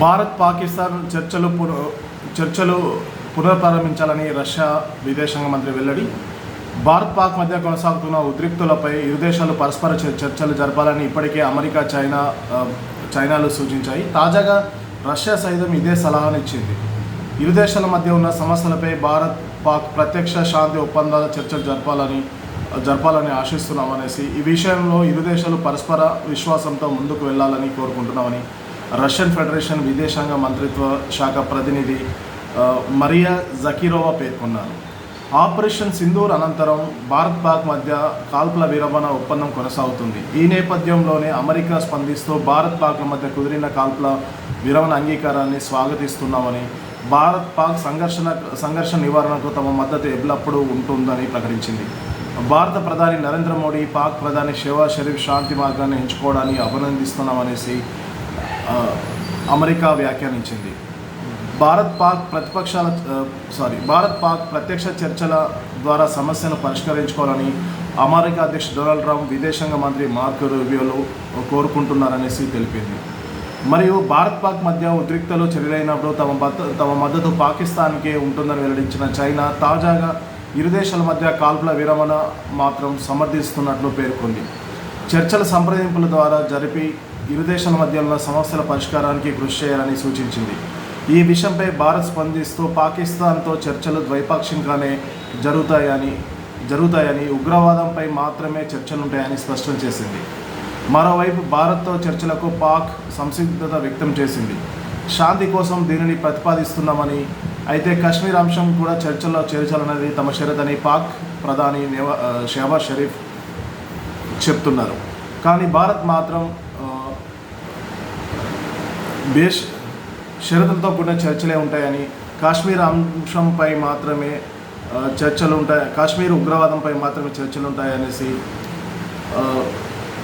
భారత్ పాకిస్తాన్ చర్చలు పున చర్చలు పునఃప్రారంభించాలని రష్యా విదేశాంగ మంత్రి వెల్లడి. భారత్ పాక్ మధ్య కొనసాగుతున్న ఉద్రిక్తులపై ఇరు దేశాలు పరస్పర చర్చలు జరపాలని ఇప్పటికే అమెరికా చైనా చైనాలు సూచించాయి. తాజాగా రష్యా సైతం ఇదే సలహానిచ్చింది ఇరు దేశాల మధ్య ఉన్న సమస్యలపై భారత్ పాక్ ప్రత్యక్ష శాంతి ఒప్పందాల చర్చలు జరపాలని జరపాలని ఆశిస్తున్నామనేసి ఈ విషయంలో ఇరు దేశాలు పరస్పర విశ్వాసంతో ముందుకు వెళ్ళాలని కోరుకుంటున్నామని రష్యన్ ఫెడరేషన్ విదేశాంగ మంత్రిత్వ శాఖ ప్రతినిధి మరియా జకీరోవా పేర్కొన్నారు. ఆపరేషన్ సింధూర్ అనంతరం భారత్ పాక్ మధ్య కాల్పుల విరమణ ఒప్పందం కొనసాగుతుంది. ఈ నేపథ్యంలోనే అమెరికా స్పందిస్తూ భారత్ పాక్ల మధ్య కుదిరిన కాల్పుల విరమణ అంగీకారాన్ని స్వాగతిస్తున్నామని భారత్ పాక్ సంఘర్షణ సంఘర్షణ నివారణకు తమ మద్దతు ఎల్లప్పుడూ ఉంటుందని ప్రకటించింది. భారత ప్రధాని నరేంద్ర మోడీ పాక్ ప్రధాని షెహబాజ్ షరీఫ్ శాంతి మార్గాన్ని ఎంచుకోవడాన్ని అభినందిస్తున్నామనేసి అమెరికా వ్యాఖ్యానించింది. భారత్ పాక్ ప్రతిపక్షాల సారీ భారత్ పాక్ ప్రత్యక్ష చర్చల ద్వారా సమస్యను పరిష్కరించుకోవాలని అమెరికా అధ్యక్షుడు డొనాల్డ్ ట్రంప్ విదేశాంగ మంత్రి మార్క్ రూబియోలు కోరుకుంటున్నారనేసి తెలిపింది. మరియు భారత్ పాక్ మధ్య ఉద్రిక్తలు చర్యలైనప్పుడు తమ తమ మద్దతు పాకిస్తాన్కే ఉంటుందని వెల్లడించిన చైనా తాజాగా ఇరు దేశాల మధ్య కాల్పుల విరమణ మాత్రం సమర్థిస్తున్నట్లు పేర్కొంది. చర్చల సంప్రదింపుల ద్వారా జరిపి ఇరు దేశాల మధ్య ఉన్న సమస్యల పరిష్కారానికి కృషి చేయాలని సూచించింది. ఈ విషయంపై భారత్ స్పందిస్తూ పాకిస్తాన్తో చర్చలు ద్వైపాక్షికంగానే జరుగుతాయని జరుగుతాయని ఉగ్రవాదంపై మాత్రమే చర్చలుంటాయని స్పష్టం చేసింది. మరోవైపు భారత్తో చర్చలకు పాక్ సంసిద్ధత వ్యక్తం చేసింది. శాంతి కోసం దీనిని ప్రతిపాదిస్తున్నామని అయితే కాశ్మీర్ అంశం కూడా చర్చల్లో చేర్చాలన్నది తమ షరతని పాక్ ప్రధాని నేవా ఆ, షరీఫ్ చెప్తున్నారు. కానీ భారత్ మాత్రం ఆ, బేష్ షరతులతో కూడిన చర్చలే ఉంటాయని కాశ్మీర్ అంశంపై మాత్రమే చర్చలు ఉంటాయి కాశ్మీర్ ఉగ్రవాదంపై మాత్రమే చర్చలు ఉంటాయనేసి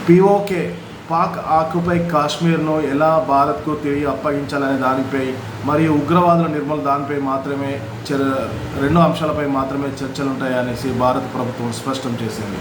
పిఓకే పాక్ ఆకుపై కాశ్మీర్ను ఎలా భారత్కు తిరిగి అప్పగించాలనే దానిపై మరియు ఉగ్రవాదుల నిర్మూలన దానిపై మాత్రమే చర్ రెండు అంశాలపై మాత్రమే చర్చలు ఉంటాయనేసి భారత ప్రభుత్వం స్పష్టం చేసింది.